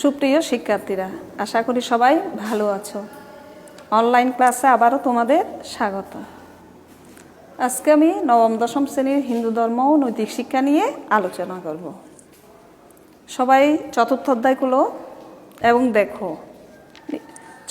সুপ্রিয় শিক্ষার্থীরা, আশা করি সবাই ভালো আছো। অনলাইন ক্লাসে আবারও তোমাদের স্বাগত। আজকে আমি নবম, দশম শ্রেণির হিন্দু ধর্ম ও নৈতিক শিক্ষা নিয়ে আলোচনা করব। সবাই চতুর্থ অধ্যায়গুলো এবং দেখো।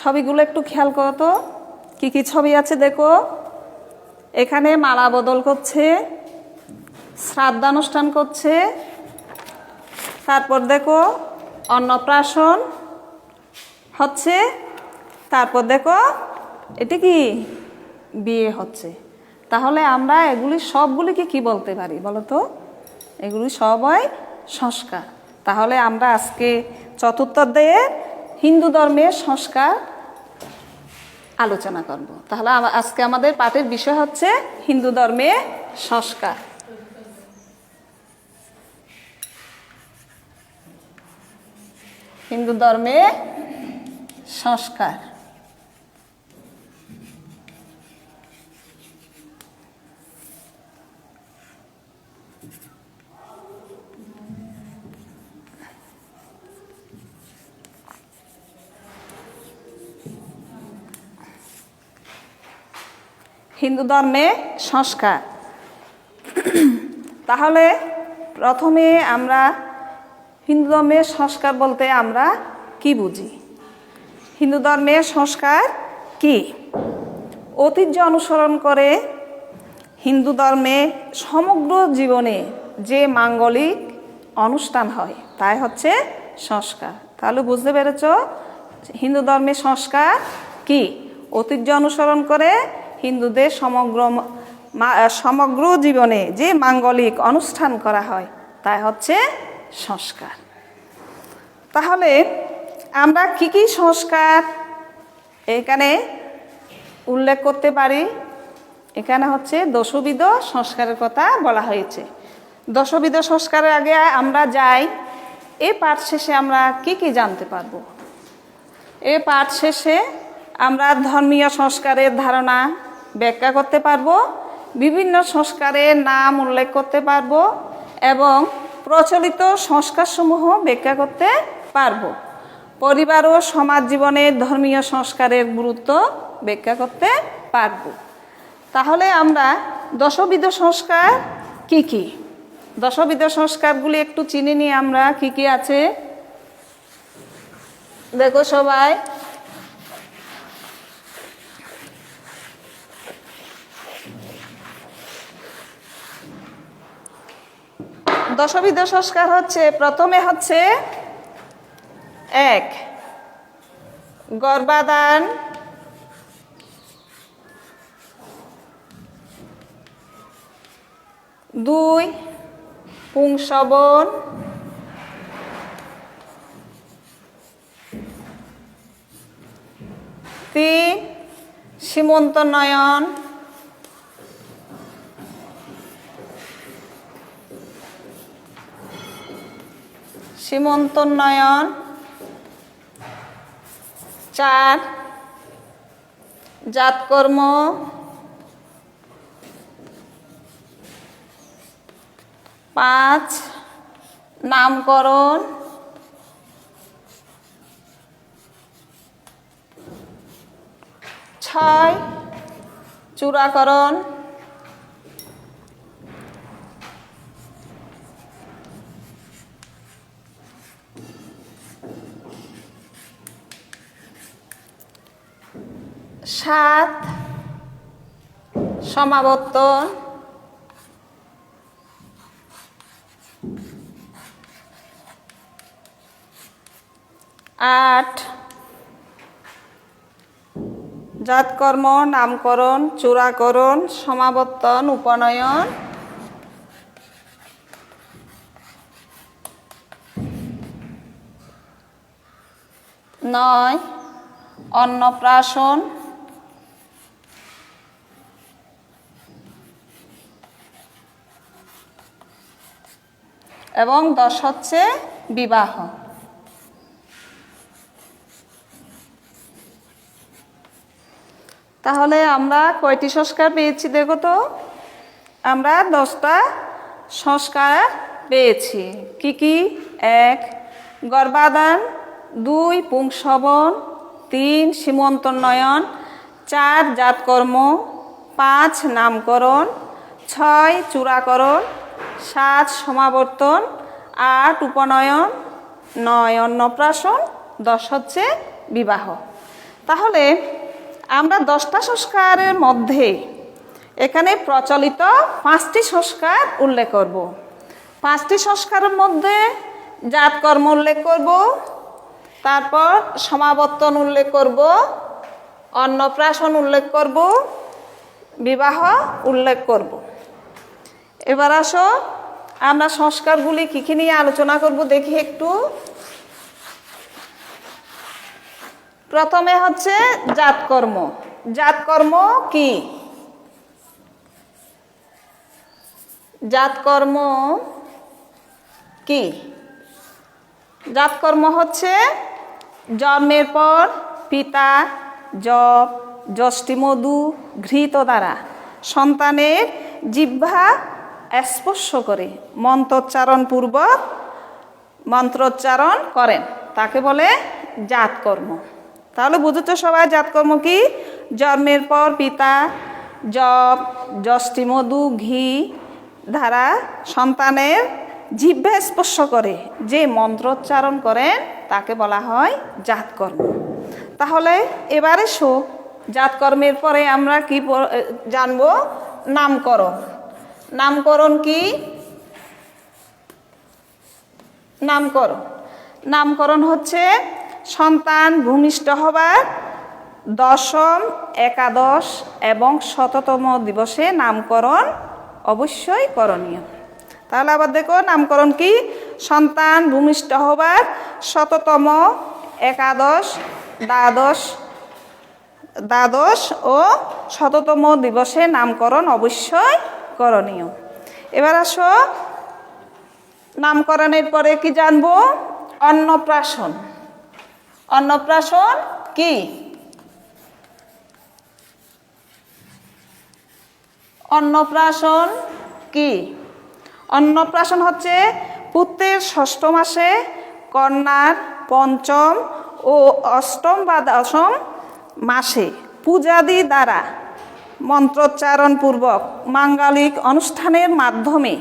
ছবিগুলো একটু খেয়াল করো তো। কী কী ছবি আছে দেখো। এখানে মালা বদল করছে শ্রাদ্ধানুষ্ঠান করছে। তারপর দেখো অন্নপ্রাশন হচ্ছে, তারপর দেখো, এটা কি? বিয়ে হচ্ছে। তাহলে আমরা এগুলি সবগুলিকে কি বলতে পারি বলো তো? এগুলি সবাই সংস্কার। তাহলে আমরা আজকে চতুর্থ অধ্যায়ে হিন্দু ধর্মের সংস্কার আলোচনা করব। তাহলে আজকে আমাদের পাঠের বিষয় হচ্ছে হিন্দু ধর্মে সংস্কার। হিন্দু ধর্মে সংস্কার। হিন্দু ধর্মে সংস্কার। তাহলে প্রথমে আমরা হিন্দু ধর্মের সংস্কার বলতে আমরা কি বুঝি? হিন্দু ধর্মের সংস্কার কি? ঐতিহ্য অনুসরণ করে হিন্দু ধর্মে সমগ্র জীবনে যে মাঙ্গলিক অনুষ্ঠান হয়, তাই হচ্ছে সংস্কার। তাহলে বুঝতে পেরেছ হিন্দু ধর্মের সংস্কার কি? ঐতিহ্য অনুসরণ করে হিন্দুদের সমগ্র সমগ্র জীবনে যে মাঙ্গলিক অনুষ্ঠান করা হয়, তাই হচ্ছে সংস্কার। তাহলে আমরা কি কি সংস্কার এখানে উল্লেখ করতে পারি? এখানে হচ্ছে দশবিধ সংস্কারের কথা বলা হয়েছে। দশবিধ সংস্কারের আগে আমরা যাই, এ পাঠ শেষে আমরা কি কি জানতে পারব? এ পাঠ শেষে আমরা ধর্মীয় সংস্কারের ধারণা ব্যাখ্যা করতে পারব, বিভিন্ন সংস্কারের নাম উল্লেখ করতে পারব এবং প্রচলিত সংস্কারসমূহ ব্যাখ্যা করতে পারব। পরিবার ও সমাজ জীবনে ধর্মীয় সংস্কারের গুরুত্ব ব্যাখ্যা করতে পারব। তাহলে আমরা দশবিধ সংস্কার কি কি? দশবিধ সংস্কারগুলি একটু চিনে নিয়ে আমরা কি কি আছে? দেখো সবাই। দশবিধ সংস্কার হচ্ছে প্রথমে হচ্ছে এক। গর্বাদান। দুই পুংসবন তিন সীমন্ত নয়ন। সীমন্ত নয়ন চার জাতকর্ম পাঁচ নামকরণ ছয় চূড়াকরণ সাত সমাবর্তন আট জাতকর্ম নামকরণ চূড়াকরণ সমাবর্তন উপনয়ন। নয় অন্নপ্রাশন। এবং দশ হচ্ছে বিবাহ। তাহলে আমরা কয়টি সংস্কার পেয়েছি দেখো তো? আমরা দশটা সংস্কার পেয়েছি। কি কি? এক, গর্ভাধান, দুই পুংসবন তিন সীমন্তোন্নয়ন চার, জাতকর্ম, পাঁচ, নামকরণ, ছয়, চূড়াকরণ সাত সমাবর্তন, আট উপনয়ন, নয় অন্নপ্রাশন, দশ হচ্ছে বিবাহ। তাহলে আমরা দশটা সংস্কারের মধ্যে এখানে প্রচলিত পাঁচটি সংস্কার উল্লেখ করব। পাঁচটি সংস্কারের মধ্যে জাতকর্ম উল্লেখ করব, তারপর সমাবর্তন উল্লেখ করব, অন্নপ্রাশন উল্লেখ করব, বিবাহ উল্লেখ করব। এবার আসো। আমরা সংস্কারগুলি কী কী নিয়ে আলোচনা করব দেখি একটু। প্রথমে হচ্ছে জাতকর্ম। জাতকর্ম কি? জাতকর্ম কি? জাতকর্ম হচ্ছে জন্মের পর পিতা, জপ যষ্টিমধু ঘৃত দ্বারা সন্তানের জিহ্বা স্পর্শ করে। মন্ত্রোচ্চারণ পূর্বক মন্ত্রোচ্চারণ করেন। তাকে বলে জাতকর্ম। তাহলে বুঝেছ সবাই জাতকর্ম কি? জন্মের পর পিতা, জপ যষ্টিমধু ঘি দ্বারা সন্তানের জিভ্যে স্পর্শ করে। যে মন্ত্রোচ্চারণ করেন, তাকে বলা হয় জাতকর্ম। তাহলে এবারে শো, জাতকর্মের পরে আমরা কি জানব? নামকরণ। নামকরণ কি? নামকরণ নামকরণ হচ্ছে সন্তান ভূমিষ্ঠ হবার দশম একাদশ এবং শততম দিবসে নামকরণ অবশ্যই করণীয়। তাহলে আবার দেখো, নামকরণ কি? সন্তান ভূমিষ্ঠ হবার শততম একাদশ, দ্বাদশ দ্বাদশ ও শততম দিবসে নামকরণ অবশ্যই করণীয়। এবার আসো, নামকরণের পরে কি জানব? অন্নপ্রাশন। অন্নপ্রাশন কি? অন্নপ্রাশন কি? অন্নপ্রাশন হচ্ছে পুত্রের ষষ্ঠ মাসে কন্যার পঞ্চম ও অষ্টম বা দশম মাসে পূজাদি দ্বারা মন্ত্রোচ্চারণ পূর্বক মাঙ্গালিক অনুষ্ঠানের মাধ্যমে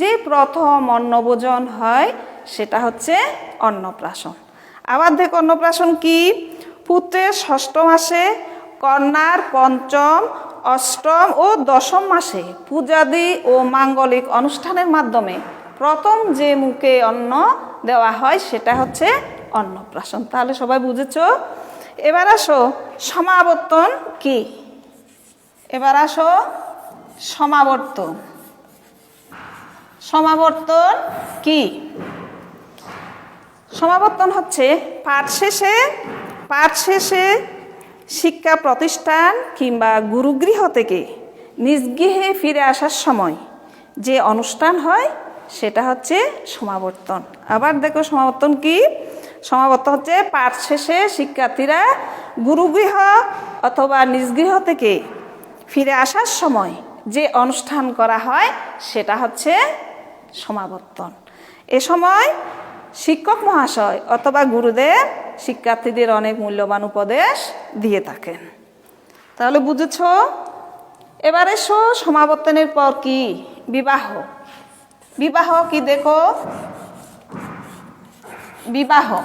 যে প্রথম অন্নভোজন হয়, সেটা হচ্ছে অন্নপ্রাশন। আবার দেখ অন্নপ্রাশন কি? পুত্রের ষষ্ঠ মাসে, কন্যার পঞ্চম, অষ্টম ও দশম মাসে পূজাদি ও মাঙ্গলিক অনুষ্ঠানের মাধ্যমে প্রথম যে মুখে অন্ন দেওয়া হয়, সেটা হচ্ছে অন্নপ্রাশন। তাহলে সবাই বুঝেছ? এবার আসো, সমাবর্তন কি? এবার আসো সমাবর্তন। সমাবর্তন কি? সমাবর্তন হচ্ছে পাঠ শেষে পাঠ শেষে শিক্ষা প্রতিষ্ঠান কিংবা গুরুগৃহ থেকে নিজ গৃহে ফিরে আসার সময় যে অনুষ্ঠান হয়, সেটা হচ্ছে সমাবর্তন। আবার দেখো সমাবর্তন কি? সমাবর্তন হচ্ছে পাঠ শেষে শিক্ষার্থীরা গুরুগৃহ অথবা নিজ গৃহ থেকে ফিরে আসার সময় যে অনুষ্ঠান করা হয়, সেটা হচ্ছে সমাবর্তন। এ সময় শিক্ষক মহাশয় অথবা গুরুদেব শিক্ষার্থীদের অনেক মূল্যবান উপদেশ দিয়ে থাকেন। তাহলে বুঝেছ? এবারে শো সমাবর্তনের পর কি? বিবাহ। বিবাহ কি দেখো? বিবাহ।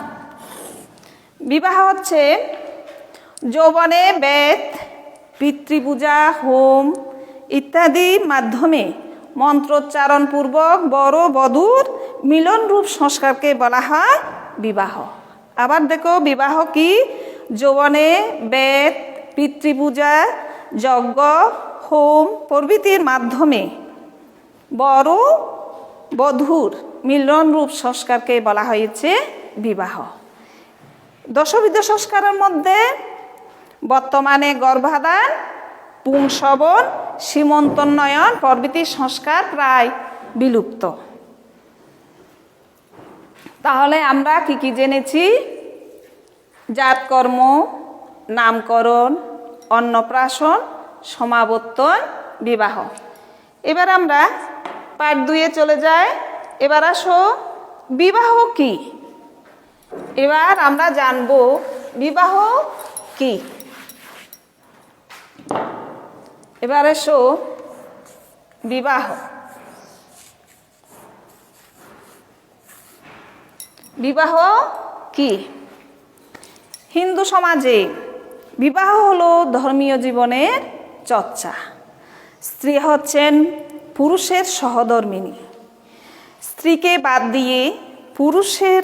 বিবাহ হচ্ছে যৌবনে বেদ পিতৃপূজা, হোম ইত্যাদির মাধ্যমে মন্ত্রোচ্চারণ পূর্বক বড় বধূর মিলনরূপ সংস্কারকে বলা হয় বিবাহ। আবার দেখো, বিবাহ কি? যৌবনে বেদ, পিতৃপূজা, যজ্ঞ, হোম প্রভৃতির মাধ্যমে বড় বধূর মিলনরূপ সংস্কারকে বলা হয়েছে বিবাহ। দশবিধ সংস্কারের মধ্যে বর্তমানে গর্ভাধান পুংসবন সীমন্তোন্নয়ন প্রভৃতি সংস্কার প্রায় বিলুপ্ত। তাহলে আমরা কি কি জেনেছি? জাতকর্ম, নামকরণ, অন্নপ্রাশন, সমাবর্তন, বিবাহ। এবার আমরা পার্ট দুয়ে চলে যাই। এবার আসো, বিবাহ কি? এবার আমরা জানব বিবাহ কি? এবার এসো, বিবাহ। বিবাহ কি? হিন্দু সমাজে বিবাহ হলো ধর্মীয় জীবনের চর্চা। স্ত্রী হচ্ছেন পুরুষের সহধর্মিনী। স্ত্রীকে বাদ দিয়ে পুরুষের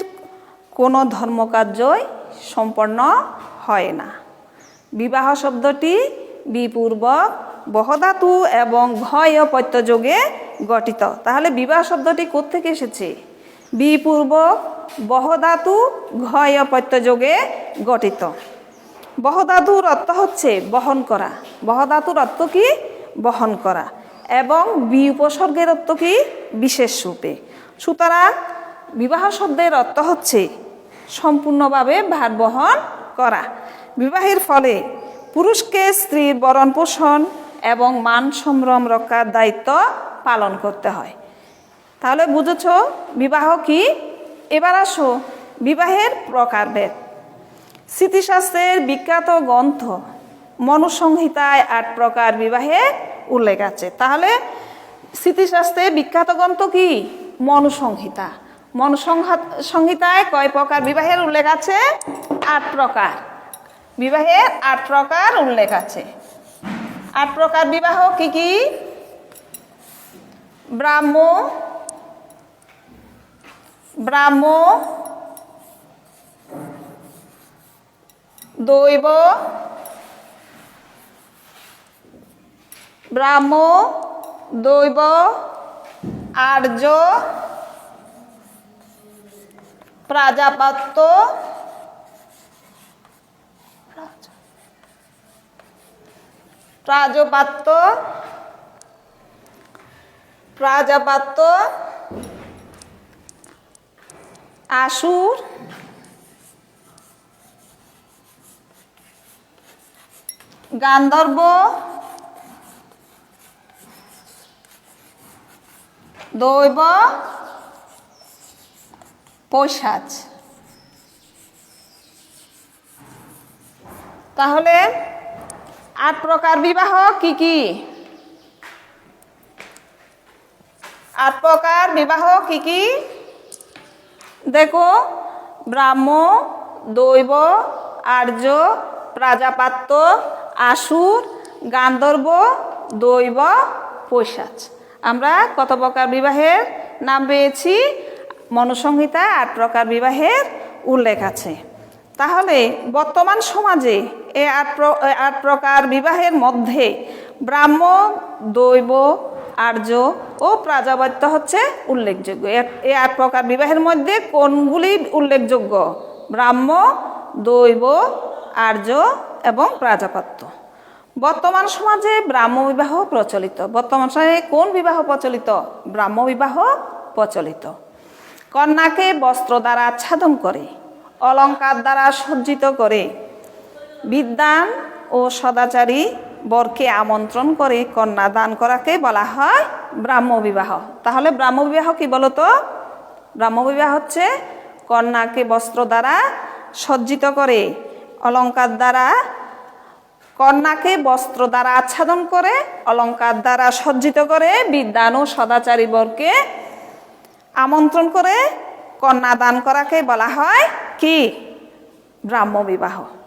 কোনো ধর্মকার্যই সম্পন্ন হয় না। বিবাহ শব্দটি বিপূর্বক বহধাতু এবং ভয় ও প্রত্যযোগে গঠিত। তাহলে বিবাহ শব্দটি কোত্থেকে এসেছে? বিপূর্বক বহধাতু ঘয় ও প্রত্যযোগে গঠিত। বহধাতুর অর্থ হচ্ছে বহন করা। বহধাতুর অর্থ কি? বহন করা। এবং বি উপসর্গের অর্থ কি? বিশেষ রূপে। সুতরাং বিবাহ শব্দের অর্থ হচ্ছে সম্পূর্ণভাবে ভার বহন করা। বিবাহের ফলে পুরুষকে স্ত্রীর বরণ পোষণ এবং মান সম্ভ্রম রক্ষার দায়িত্ব পালন করতে হয়। তাহলে বুঝেছ, বিবাহ কি? এবার আসো, বিবাহের প্রকারভেদ। স্মৃতিশাস্ত্রের বিখ্যাত গ্রন্থ মনুসংহিতায় আট প্রকার বিবাহে উল্লেখ আছে। তাহলে স্মৃতিশাস্ত্রে বিখ্যাত গ্রন্থ কি? মনুসংহিতা। মনুসংহিতায় কয় প্রকার বিবাহের উল্লেখ আছে? আট প্রকার। বিবাহের আট প্রকার উল্লেখ আছে। আট প্রকার বিবাহ কি কি? ব্রাহ্ম ব্রাহ্ম দৈব ব্রাহ্ম দৈব আর্য প্রাজাপত্য প্রাজপাত্য প্রাজাপাত্য আসুর গান্ধর্ব দৈব পৈশাচ। তাহলে আট প্রকার বিবাহ, কি কি? আট প্রকার বিবাহ, কি কি? দেখো, ব্রাহ্ম, দৈব, আর্য প্রাজাপাত্য আসুর, গান্ধর্ব, দৈব, পৈশাচ। আমরা কত প্রকার বিবাহের নাম পেয়েছি? মনুসংহিতায় আট প্রকার বিবাহের উল্লেখ আছে। তাহলে বর্তমান সমাজে এই আট আট প্রকার বিবাহের মধ্যে ব্রাহ্ম, দৈব, আর্য ও প্রাজাপত্য হচ্ছে উল্লেখযোগ্য। এ- আট প্রকার বিবাহের মধ্যে কোনগুলি উল্লেখযোগ্য? ব্রাহ্ম, দৈব, আর্য এবং প্রাজাপত্য। বর্তমান সমাজে ব্রাহ্ম বিবাহ প্রচলিত। বর্তমান সমাজে কোন বিবাহ প্রচলিত? ব্রাহ্ম বিবাহ প্রচলিত। কন্যাকে বস্ত্র দ্বারা আচ্ছাদন করে, অলঙ্কার দ্বারা সজ্জিত করে বিদ্যান ও সদাচারী বরকে আমন্ত্রণ করে কন্যা দান করাকে বলা হয় ব্রাহ্ম বিবাহ। তাহলে ব্রাহ্ম বিবাহ কি বলতো? ব্রাহ্ম বিবাহ হচ্ছে কন্যাকে বস্ত্র দ্বারা সজ্জিত করে, অলঙ্কার দ্বারা, কন্যাকে বস্ত্র দ্বারা আচ্ছাদন করে, অলঙ্কার দ্বারা সজ্জিত করে বিদ্যান ও সদাচারী বরকে আমন্ত্রণ করে কন্যা দান করাকে বলা হয় কি? ব্রাহ্ম বিবাহ।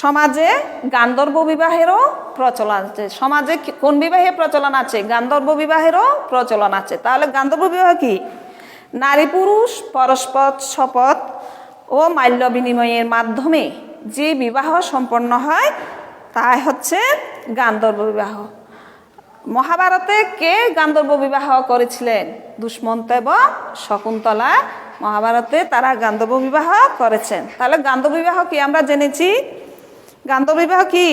সমাজে গান্ধর্ব বিবাহেরও প্রচলন আছে। সমাজে কোন বিবাহে প্রচলন আছে? গান্ধর্ব বিবাহেরও প্রচলন আছে। তাহলে গান্ধর্ব বিবাহ কি? নারী পুরুষ, পরস্পর শপথ ও মাল্য বিনিময়ের মাধ্যমে যে বিবাহ সম্পন্ন হয়, তাই হচ্ছে গান্ধর্ব বিবাহ। মহাভারতে কে গান্ধর্ব বিবাহ করেছিলেন? দুষ্মন্ত এবং শকুন্তলা। মহাভারতে তারা গান্ধর্ব বিবাহ করেছেন। তাহলে গান্ধর্ব বিবাহ কি আমরা জেনেছি? গান্ধর্ব বিবাহ কি?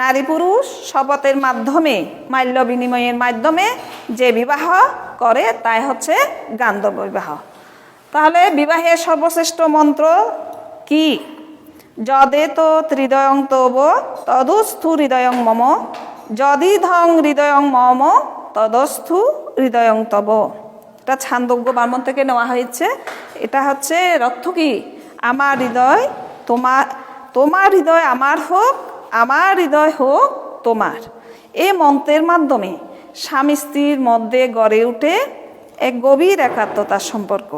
নারী পুরুষ শপথের মাধ্যমে, মাল্য বিনিময়ের মাধ্যমে যে বিবাহ করে, তাই হচ্ছে গান্ধর্ব বিবাহ তাহলে বিবাহের সর্বশ্রেষ্ঠ মন্ত্র কি? যদে তো হৃদয়ং তব, তদস্থু হৃদয়ং মম। যদি ধং হৃদয়ং মম, তদস্থু হৃদয়ং তব। এটা ছান্দজ্ঞ বামন থেকে নেওয়া হয়েছে। এটা হচ্ছে অর্থ কি? আমার হৃদয় তোমার তোমার হৃদয় আমার হোক, আমার হৃদয় হোক তোমার। এই মন্ত্রের মাধ্যমে স্বামী স্ত্রীর মধ্যে গড়ে উঠে এক গভীর একাত্মতার সম্পর্ক।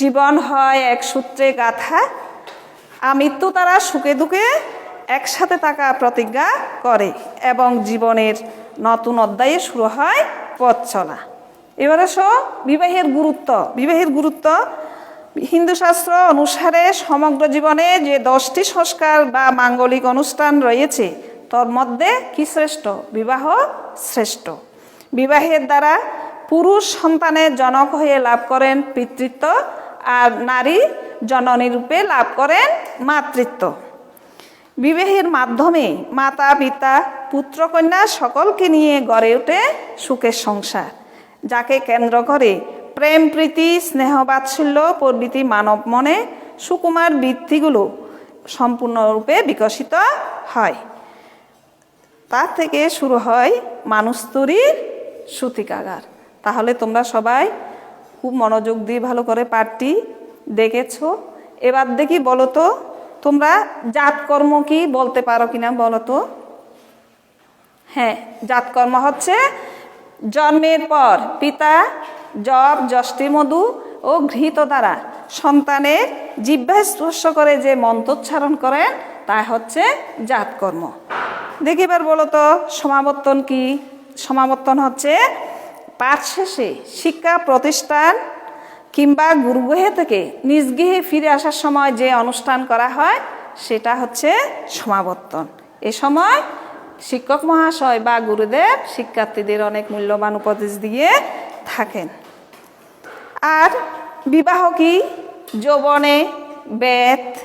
জীবন হয় এক সূত্রে গাথা, আমৃত্যু তারা সুখে দুঃখে একসাথে থাকা প্রতিজ্ঞা করে এবং জীবনের নতুন অধ্যায়ে শুরু হয় পথ চলা। এবার আসো বিবাহের গুরুত্ব বিবাহের গুরুত্ব হিন্দু শাস্ত্র অনুসারে সমগ্র জীবনে যে দশটি সংস্কার বা মাঙ্গলিক অনুষ্ঠান রয়েছে, তোর মধ্যে কি শ্রেষ্ঠ? বিবাহ শ্রেষ্ঠ। বিবাহের দ্বারা পুরুষ সন্তানের জনক হয়ে লাভ করেন পিতৃত্ব আর নারী জননী রূপে লাভ করেন মাতৃত্ব। বিবাহের মাধ্যমে মাতা, পিতা পুত্রকন্যা সকলকে নিয়ে গড়ে ওঠে সুখের সংসার, যাকে কেন্দ্র করে প্রেম, প্রীতি, স্নেহ, বাৎসল্য প্রভৃতি মানব মনে, সুকুমার বৃত্তিগুলো সম্পূর্ণরূপে বিকশিত হয়। তার থেকে শুরু হয় মানুষ তৈরির সূতিকাগার। তাহলে তোমরা সবাই খুব মনোযোগ দিয়ে ভালো করে পাঠটি দেখেছ। এবার দেখি বলো তো, তোমরা জাতকর্ম কি বলতে পারো কিনা বলো তো? হ্যাঁ জাতকর্ম হচ্ছে জন্মের পর পিতা জব যষ্টি মধু ও ঘৃত দ্বারা সন্তানের জিহ্বায় স্পর্শ করে যে মন্ত্রোচ্চারণ করেন, তা হচ্ছে জাতকর্ম। দেখি এবার বলো তো, সমাবর্তন কি? সমাবর্তন হচ্ছে পাঠ শেষে শিক্ষা প্রতিষ্ঠান কিংবা গুরুগৃহে থেকে নিজ গৃহে ফিরে আসার সময় যে অনুষ্ঠান করা হয়, সেটা হচ্ছে সমাবর্তন। এ সময় শিক্ষক মহাশয় বা গুরুদেব শিক্ষার্থীদের অনেক মূল্যবান উপদেশ দিয়ে থাকেন। আর বিবাহ কি? যৌবনে বেত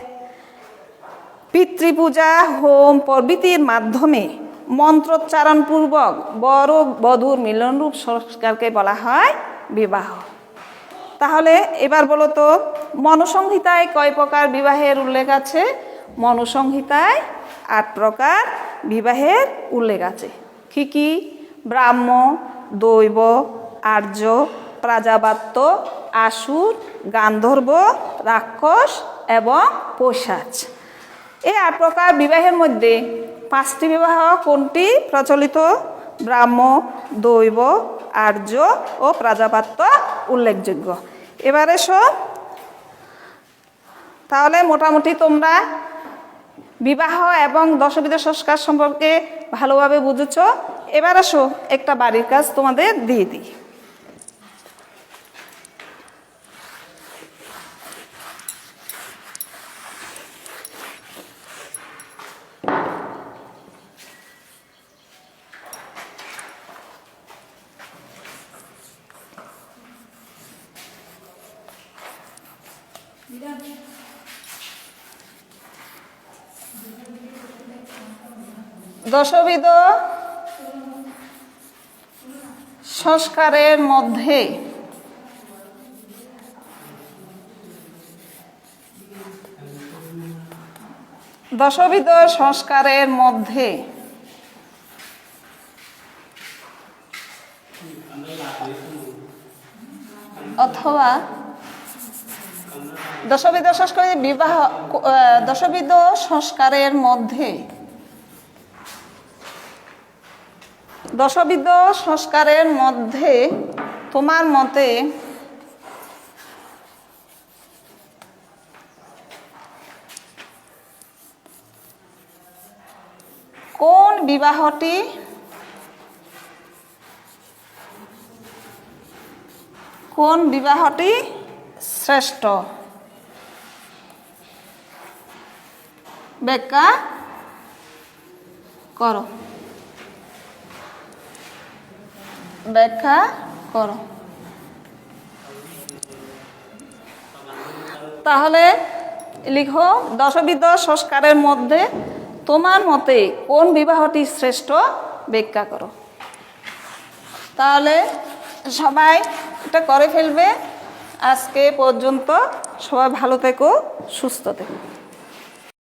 পিতৃপূজা, হোম, প্রভৃতির মাধ্যমে মন্ত্রোচ্চারণপূর্বক বড় বধূর মিলনরূপ সংস্কারকে বলা হয় বিবাহ। তাহলে এবার বলো তো, মনুসংহিতায় কয় প্রকার বিবাহের উল্লেখ আছে? মনুসংহিতায় আট প্রকার বিবাহের উল্লেখ আছে। কি কি? ব্রাহ্ম, দৈব, আর্য প্রাজাবাত্য আসুর, গান্ধর্ব, রাক্ষস এবং পৈশাচ। এই আট প্রকার বিবাহের মধ্যে পাঁচটি বিবাহ কোনটি? প্রচলিত, ব্রাহ্ম, দৈব, আর্য ও প্রাজাপাত্য উল্লেখযোগ্য। এবারে এসো তাহলে মোটামুটি তোমরা বিবাহ এবং দশবিধ সংস্কার সম্পর্কে ভালোভাবে বুঝেছ। এবার আসো একটা বাড়ির কাজ তোমাদের দিয়ে দিই। দশবিধ সংস্কারের মধ্যে দশবিধ সংস্কারের মধ্যে অথবা দশবিধ সংস্কারের বিবাহ দশবিধ সংস্কারের মধ্যে দশবিধ সংস্কারের মধ্যে তোমার মতে কোন বিবাহটি কোন বিবাহটি শ্রেষ্ঠ? ব্যাখ্যা করো। ব্যাখ্যা করো। তাহলে লিখো, দশবিধ সংস্কারের মধ্যে তোমার মতে কোন বিবাহটি শ্রেষ্ঠ ব্যাখ্যা করো। তাহলে সবাই এটা করে ফেলবে। আজকে পর্যন্ত সবাই ভালো থেকো, সুস্থ থেকো।